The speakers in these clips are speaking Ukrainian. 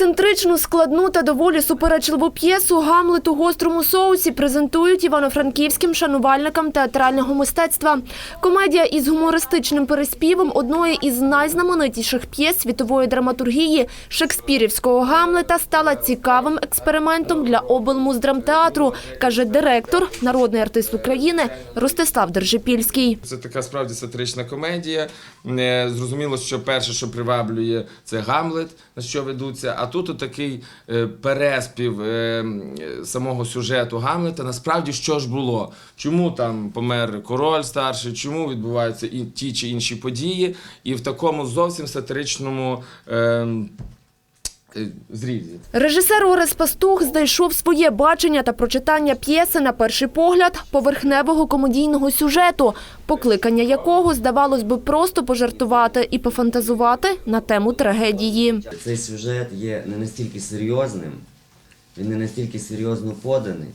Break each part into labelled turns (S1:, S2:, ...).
S1: Ексцентричну, складну та доволі суперечливу п'єсу Гамлет у гострому соусі презентують івано-франківським шанувальникам театрального мистецтва. Комедія із гумористичним переспівом одної із найзнаменитіших п'єс світової драматургії шекспірівського Гамлета стала цікавим експериментом для облмуздрамтеатру, каже директор, народний артист України Ростислав Держипільський.
S2: Це така справді сатирична комедія. Е, Зрозуміло, що перше, що приваблює, це Гамлет, на що ведуться. Тут такий переспів е, м, е, самого сюжету Гамлета. Насправді, що ж було? Чому там помер король старший, чому відбуваються і ті чи інші події, і в такому зовсім сатиричному е, е, зрізі.
S1: Режисер Орес Пастух знайшов своє бачення та прочитання п'єси на перший погляд поверхневого комедійного сюжету, покликання якого здавалось би просто пожартувати і пофантазувати на тему трагедії.
S3: Цей сюжет є не настільки серйозним, він не настільки серйозно поданий.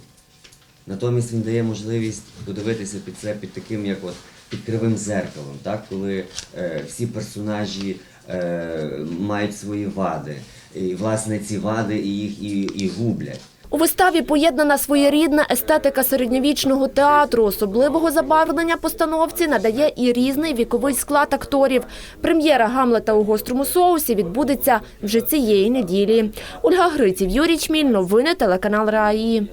S3: Натомість він дає можливість подивитися під це під таким, як от під кривим зеркалом, так? коли е, всі персонажі е, мають свої вади. І власне ці вади і їх і, і гублять.
S1: У виставі поєднана своєрідна естетика середньовічного театру. Особливого забарвлення постановці надає і різний віковий склад акторів. Прем'єра Гамлета у гострому соусі відбудеться вже цієї неділі. Ольга Гриців, Юрій Чміль. Новини телеканал Раї.